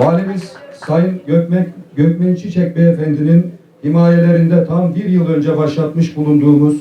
Valimiz Sayın Gökmen, Gökmen Çiçek Beyefendinin himayelerinde tam bir yıl önce başlatmış bulunduğumuz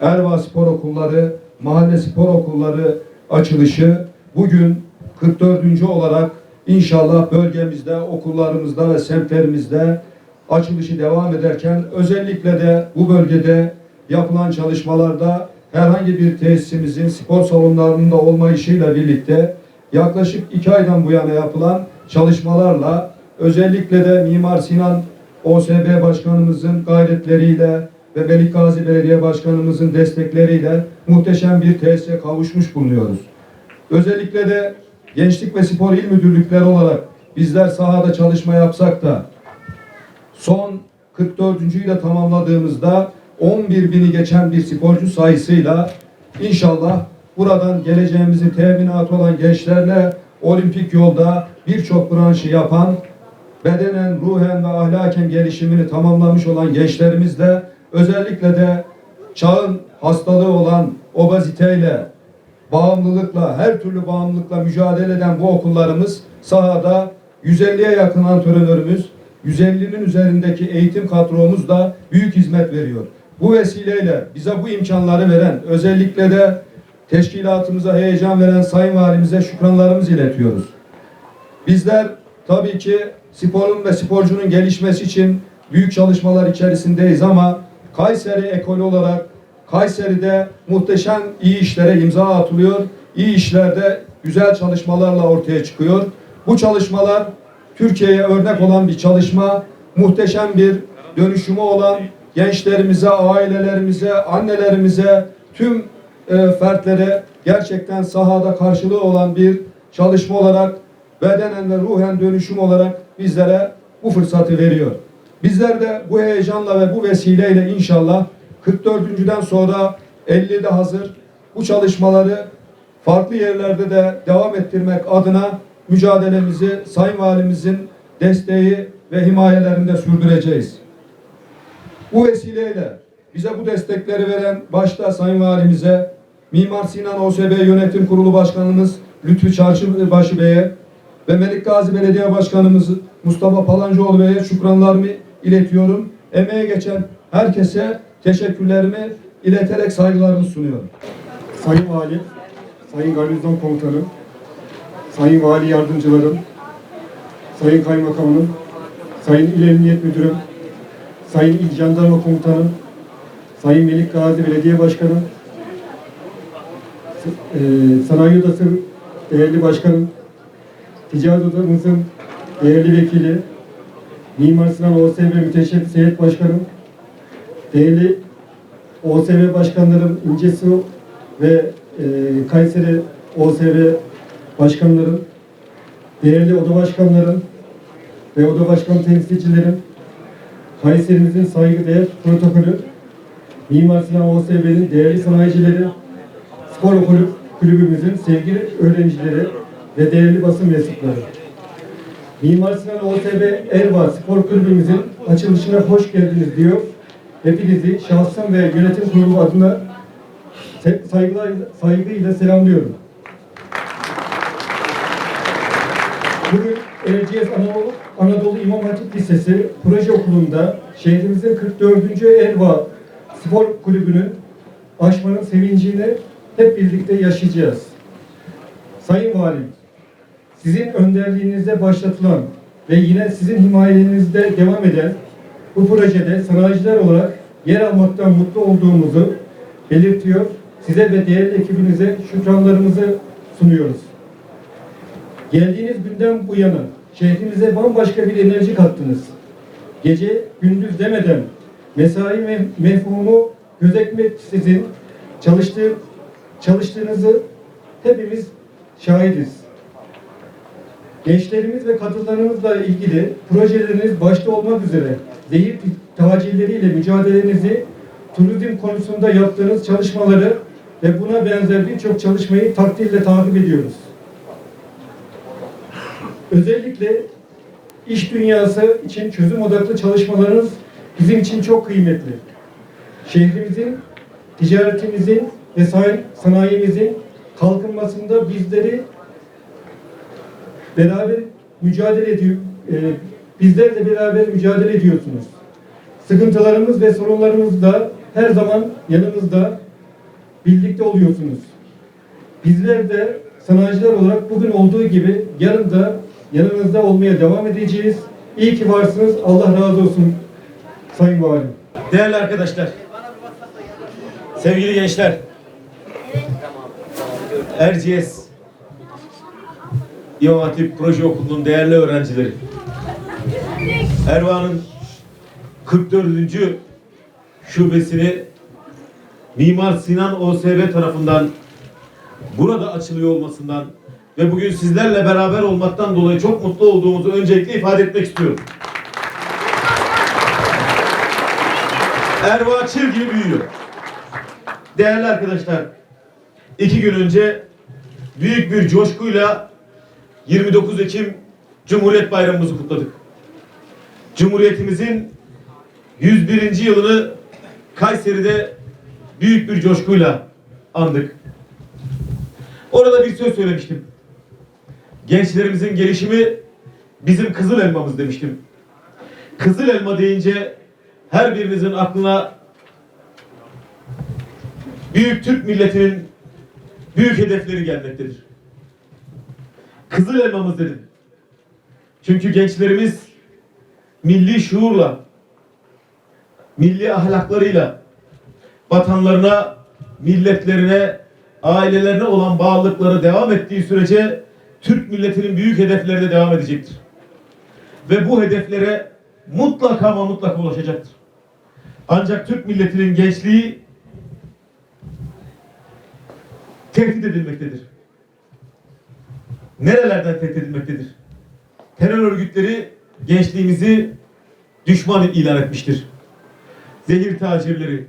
Erva Spor Okulları, Mahalle Spor Okulları açılışı bugün 44. olarak inşallah bölgemizde, okullarımızda ve semtlerimizde açılışı devam ederken özellikle de bu bölgede yapılan çalışmalarda herhangi bir tesisimizin spor salonlarında olmayışıyla birlikte yaklaşık iki aydan bu yana yapılan çalışmalarla özellikle de Mimar Sinan OSB Başkanımızın gayretleriyle ve Melikgazi Belediye Başkanımızın destekleriyle muhteşem bir tesise kavuşmuş bulunuyoruz. Özellikle de Gençlik ve Spor İl Müdürlükleri olarak bizler sahada çalışma yapsak da son 44. ile tamamladığımızda 11 bini geçen bir sporcu sayısıyla inşallah buradan geleceğimizin teminatı olan gençlerle olimpik yolda birçok branşı yapan bedenen, ruhen ve ahlaken gelişimini tamamlamış olan gençlerimizle özellikle de çağın hastalığı olan obeziteyle, bağımlılıkla, her türlü bağımlılıkla mücadele eden bu okullarımız sahada 150'ye yakın antrenörümüz, 150'nin üzerindeki eğitim kadromuz da büyük hizmet veriyor. Bu vesileyle bize bu imkanları veren, özellikle de teşkilatımıza heyecan veren Sayın Valimize şükranlarımızı iletiyoruz. Bizler tabii ki sporun ve sporcunun gelişmesi için büyük çalışmalar içerisindeyiz ama Kayseri ekolü olarak Kayseri'de muhteşem iyi işlere imza atılıyor. İyi işlerde güzel çalışmalarla ortaya çıkıyor. Bu çalışmalar Türkiye'ye örnek olan bir çalışma, muhteşem bir dönüşümü olan gençlerimize, ailelerimize, annelerimize, tüm e, fertlere gerçekten sahada karşılığı olan bir çalışma olarak bedenen ve ruhen dönüşüm olarak bizlere bu fırsatı veriyor. Bizler de bu heyecanla ve bu vesileyle inşallah 44.den sonra 50'de hazır bu çalışmaları farklı yerlerde de devam ettirmek adına mücadelemizi Sayın Valimizin desteği ve himayelerinde sürdüreceğiz. Bu vesileyle bize bu destekleri veren başta Sayın Valimize, Mimar Sinan OSB Yönetim Kurulu Başkanımız Lütfü Çarşıbaşı Bey'e ve Melik Gazi Belediye Başkanımız Mustafa Palancıoğlu Bey'e şükranlarımı iletiyorum. Emeğe geçen herkese teşekkürlerimi ileterek saygılarımı sunuyorum. Sayın Vali, Sayın Garnizon Komutanım, Sayın Vali Yardımcılarım, Sayın Kaymakamım, Sayın İl Emniyet Müdürüm, Sayın İl Jandarma Komutanım, Sayın Melik Gazi Belediye Başkanım, Eee, Sanayi Odası değerli başkanım, Ticaret Odamızın değerli vekili, Mimar Sinan OSB Müteşebbis Heyet Başkanım, değerli OSB başkanlarım İnce Su ve e, Kayseri OSB başkanlarım, değerli oda başkanlarım ve oda başkan temsilcilerim, Kayserimizin saygıdeğer protokolü, Mimar Sinan OSB'nin değerli sanayicileri, spor okulu kulübümüzün sevgili öğrencileri ve değerli basın mensupları. Mimar Sinan OSB Erva Spor Kulübümüzün açılışına hoş geldiniz diyor. Hepinizi şahsım ve yönetim kurulu adına saygılar, saygıyla selamlıyorum. Bugün Erciyes Anadolu, Anadolu İmam Hatip Lisesi proje okulunda şehrimizin 44. Erva Spor Kulübü'nün açmanın sevincini hep birlikte yaşayacağız. Sayın Valim, sizin önderliğinizde başlatılan ve yine sizin himayenizde devam eden bu projede sanayiciler olarak yer almaktan mutlu olduğumuzu belirtiyor. Size ve değerli ekibinize şükranlarımızı sunuyoruz. Geldiğiniz günden bu yana şehrimize bambaşka bir enerji kattınız. Gece gündüz demeden mesai me- mefhumu gözetmeksizin çalıştığı, çalıştığınızı hepimiz şahidiz. Gençlerimiz ve kadınlarımızla ilgili projeleriniz başta olmak üzere zehir tacilleriyle mücadelenizi turizm konusunda yaptığınız çalışmaları ve buna benzer birçok çalışmayı takdirle takip ediyoruz. Özellikle iş dünyası için çözüm odaklı çalışmalarınız bizim için çok kıymetli. Şehrimizin, ticaretimizin ve sanayimizin kalkınmasında bizleri beraber mücadele ediyor. e, bizlerle beraber mücadele ediyorsunuz. Sıkıntılarımız ve sorunlarımız da her zaman yanımızda birlikte oluyorsunuz. Bizler de sanayiciler olarak bugün olduğu gibi yarın da yanınızda olmaya devam edeceğiz. İyi ki varsınız. Allah razı olsun Sayın Valim. Değerli arkadaşlar, sevgili gençler, Erciyes İmam Hatip Proje Okulu'nun değerli öğrencileri, Erva'nın 44. şubesini Mimar Sinan OSB tarafından burada açılıyor olmasından ve bugün sizlerle beraber olmaktan dolayı çok mutlu olduğumuzu öncelikle ifade etmek istiyorum. Erva çil gibi büyüyor. Değerli arkadaşlar, iki gün önce büyük bir coşkuyla 29 Ekim Cumhuriyet Bayramımızı kutladık. Cumhuriyetimizin 101. yılını Kayseri'de büyük bir coşkuyla andık. Orada bir söz söylemiştim. Gençlerimizin gelişimi bizim kızıl elmamız demiştim. Kızıl elma deyince her birinizin aklına büyük Türk milletinin büyük hedefleri gelmektedir. Kızıl elmamız dedim. Çünkü gençlerimiz milli şuurla, milli ahlaklarıyla vatanlarına, milletlerine, ailelerine olan bağlılıkları devam ettiği sürece Türk milletinin büyük hedefleri de devam edecektir. Ve bu hedeflere mutlaka ama mutlaka ulaşacaktır. Ancak Türk milletinin gençliği tehdit edilmektedir. Nerelerden tehdit edilmektedir? Terör örgütleri gençliğimizi düşman ilan etmiştir. Zehir tacirleri,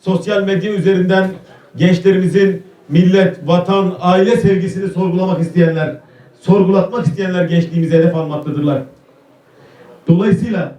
sosyal medya üzerinden gençlerimizin millet, vatan, aile sevgisini sorgulamak isteyenler, sorgulatmak isteyenler gençliğimize hedef almaktadırlar. Dolayısıyla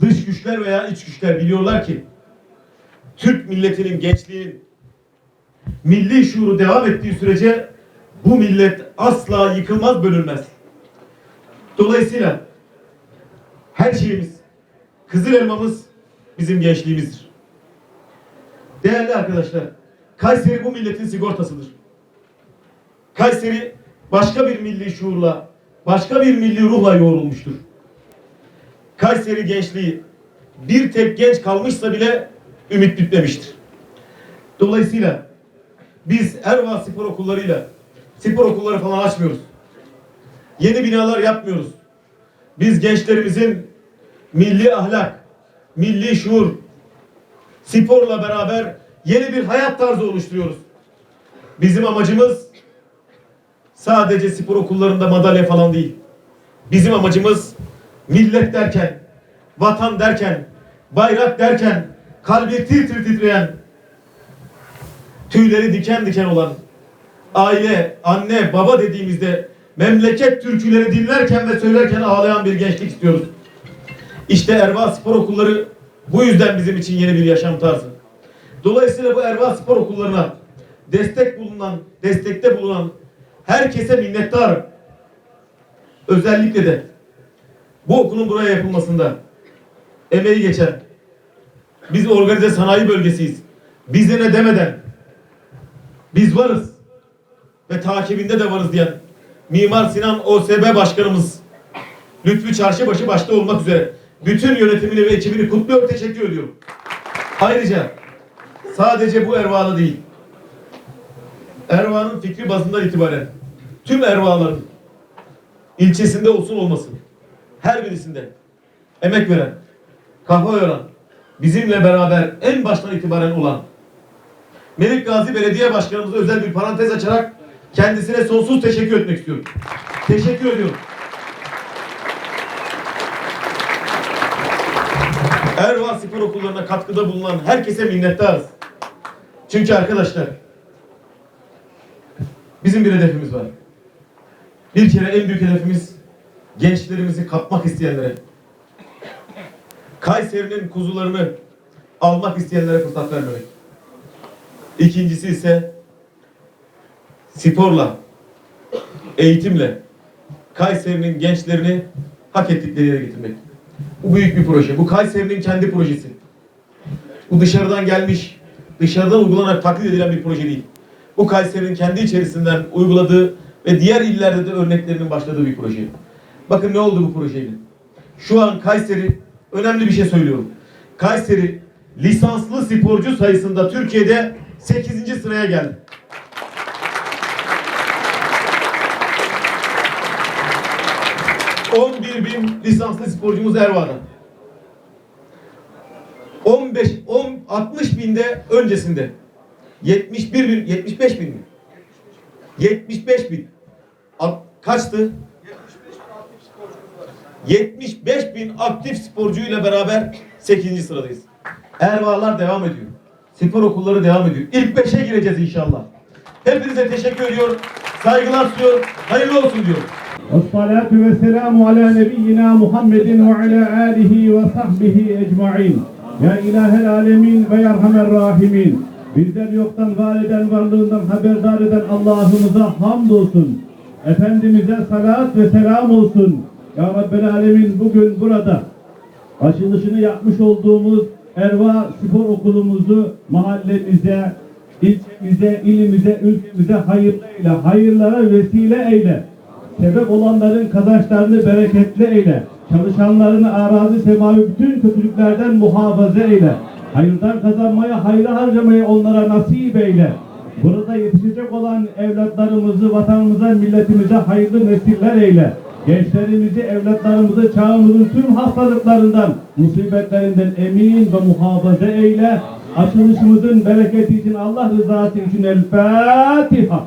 dış güçler veya iç güçler biliyorlar ki Türk milletinin gençliğinin milli şuuru devam ettiği sürece bu millet asla yıkılmaz bölünmez. Dolayısıyla her şeyimiz, kızıl elmamız bizim gençliğimizdir. Değerli arkadaşlar, Kayseri bu milletin sigortasıdır. Kayseri başka bir milli şuurla, başka bir milli ruhla yoğrulmuştur. Kayseri gençliği bir tek genç kalmışsa bile ümit bitmemiştir. Dolayısıyla biz Erva spor okullarıyla spor okulları falan açmıyoruz. Yeni binalar yapmıyoruz. Biz gençlerimizin milli ahlak, milli şuur, sporla beraber yeni bir hayat tarzı oluşturuyoruz. Bizim amacımız sadece spor okullarında madalya falan değil. Bizim amacımız millet derken, vatan derken, bayrak derken, kalbi tir tir titreyen, tüyleri diken diken olan, aile, anne, baba dediğimizde memleket türküleri dinlerken ve söylerken ağlayan bir gençlik istiyoruz. İşte Erva Spor Okulları bu yüzden bizim için yeni bir yaşam tarzı. Dolayısıyla bu Erva Spor Okullarına destek bulunan, destekte bulunan herkese minnettarım. Özellikle de bu okulun buraya yapılmasında emeği geçen biz organize sanayi bölgesiyiz. Bize ne demeden biz varız ve takibinde de varız diyen Mimar Sinan OSB Başkanımız Lütfü Çarşıbaşı başta olmak üzere bütün yönetimini ve ekibini kutluyor, teşekkür ediyorum. Ayrıca sadece bu Erva'da değil, Erva'nın fikri bazından itibaren tüm Erva'ların ilçesinde olsun olmasın her birisinde emek veren, kafa yoran, bizimle beraber en baştan itibaren olan Melik Gazi Belediye Başkanımıza özel bir parantez açarak kendisine sonsuz teşekkür etmek istiyorum. Teşekkür ediyorum. Erva Spor Okullarına katkıda bulunan herkese minnettarız. Çünkü arkadaşlar bizim bir hedefimiz var. Bir kere en büyük hedefimiz gençlerimizi kapmak isteyenlere, Kayseri'nin kuzularını almak isteyenlere fırsat vermemek. İkincisi ise sporla, eğitimle Kayseri'nin gençlerini hak ettikleri yere getirmek. Bu büyük bir proje. Bu Kayseri'nin kendi projesi. Bu dışarıdan gelmiş, dışarıdan uygulanarak taklit edilen bir proje değil. Bu Kayseri'nin kendi içerisinden uyguladığı ve diğer illerde de örneklerinin başladığı bir proje. Bakın ne oldu bu projeyle. Şu an Kayseri, önemli bir şey söylüyorum. Kayseri lisanslı sporcu sayısında Türkiye'de 8. sıraya geldi. ...11 bin lisanslı sporcumuz Erva'da. 15, 10, 60 binde öncesinde. 71 bin, 75 bin mi? 75 bin. Kaçtı? 75 bin aktif sporcuyla beraber 8. sıradayız. Ervalar devam ediyor spor okulları devam ediyor. İlk beşe gireceğiz inşallah. Hepinize teşekkür ediyor. Saygılar sunuyor. Hayırlı olsun diyor. Esselatu ve selamu ala nebiyyina Muhammedin ve ala alihi ve sahbihi ecma'in. Ya ilahel alemin ve yerhamer rahimin. Bizden yoktan var eden varlığından haberdar eden Allah'ımıza hamdolsun. Efendimiz'e salat ve selam olsun. Ya Rabbel Alemin bugün burada açılışını yapmış olduğumuz Erva Spor Okulumuzu mahallemize, ilçemize, ilimize, ülkemize hayırlı eyle, hayırlara vesile eyle. Sebep olanların kazançlarını bereketli eyle. Çalışanlarını arazi semavi bütün kötülüklerden muhafaza eyle. Hayırdan kazanmaya, hayra harcamaya onlara nasip eyle. Burada yetişecek olan evlatlarımızı vatanımıza, milletimize hayırlı nesiller eyle. Gençlerimizi, evlatlarımızı çağımızın tüm hastalıklarından, musibetlerinden emin ve muhafaza eyle. Açılışımızın bereketi için Allah rızası için El Fatiha.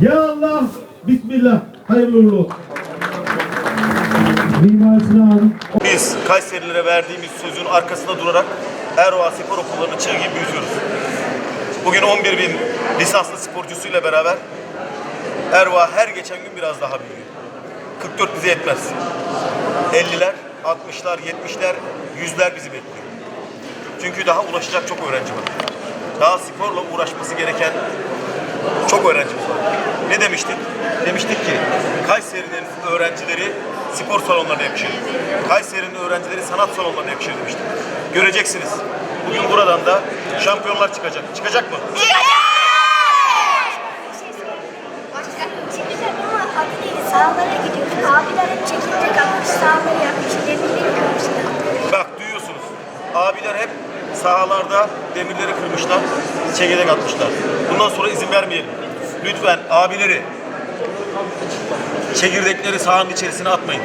Ya Allah, Bismillah, hayırlı uğurlu olsun. Mimar Sinan Biz Kayserililere verdiğimiz sözün arkasında durarak Erva Spor Okullarını çığ gibi büyütüyoruz. Bugün 11 bin lisanslı sporcusuyla beraber Erva her geçen gün biraz daha büyüyor. 44 bize yetmez. 50'ler, 60'lar, 70'ler, 100'ler bizi bekliyor. Çünkü daha ulaşacak çok öğrenci var. Daha sporla uğraşması gereken çok öğrencimiz var. Ne demiştik? Demiştik ki Kayseri'nin öğrencileri spor salonlarına yakışır. Kayseri'nin öğrencileri sanat salonlarına yakışır demiştik. Göreceksiniz. Bugün buradan da şampiyonlar çıkacak. Çıkacak mı? Sahalara gidiyoruz. Abiler hep çekilecek almış, sahaları yapmış, demirleri kırmışlar. Bak duyuyorsunuz. Abiler hep sahalarda demirleri kırmışlar, çekirdek atmışlar. Bundan sonra izin vermeyelim. Lütfen abileri çekirdekleri sahanın içerisine atmayın.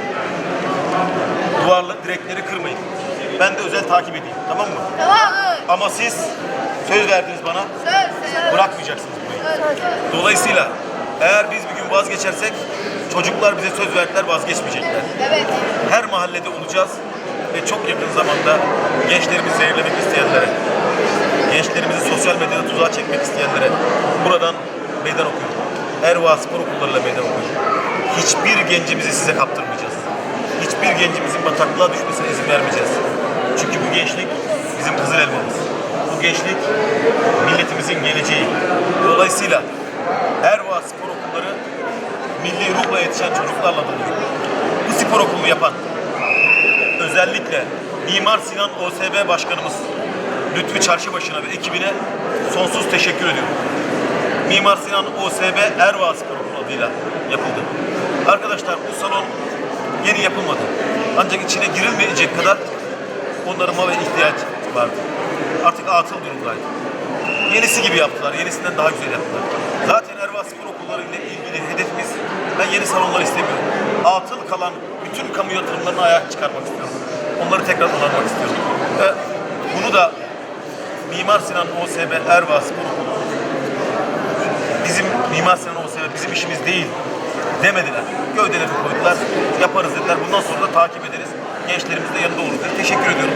Duvarlı direkleri kırmayın. Ben de özel takip edeyim. Tamam mı? Tamam. Ama siz söz verdiniz bana. Söz, söz. Bırakmayacaksınız burayı. Dolayısıyla eğer biz bir gün vazgeçersek çocuklar bize söz verdiler vazgeçmeyecekler. Evet. Her mahallede olacağız ve çok yakın zamanda gençlerimizi zehirlemek isteyenlere, gençlerimizi sosyal medyada tuzağa çekmek isteyenlere buradan meydan okuyorum. Erva spor okullarıyla meydan okuyorum. Hiçbir gencimizi size kaptırmayacağız. Hiçbir gencimizin bataklığa düşmesine izin vermeyeceğiz. Çünkü bu gençlik bizim kızıl elmamız. Bu gençlik milletimizin geleceği. Dolayısıyla Erva spor okulları milli ruhla yetişen çocuklarla doluyor. Bu spor okulunu yapan özellikle Mimar Sinan OSB Başkanımız Lütfü Çarşıbaşı'na ve ekibine sonsuz teşekkür ediyorum. Mimar Sinan OSB Erva Spor Okulu adıyla yapıldı. Arkadaşlar bu salon yeni yapılmadı. Ancak içine girilmeyecek kadar onarıma ve ihtiyaç vardı. Artık atıl durumdaydı. Yenisi gibi yaptılar. Yenisinden daha güzel yaptılar. Zaten Erva Spor Okulları ile ilgili hedefimiz ben yeni salonlar istemiyorum. Atıl kalan bütün kamu yatırımlarını ayağa çıkarmak istiyorum. Onları tekrar onarmak istiyorum. Ve bunu da Mimar Sinan OSB Erva Spor Okulu bizim Mimar Sinan OSB bizim işimiz değil demediler. Gövdeleri koydular. Yaparız dediler. Bundan sonra da takip ederiz. Gençlerimiz de yanında oluruz. Teşekkür ediyorum.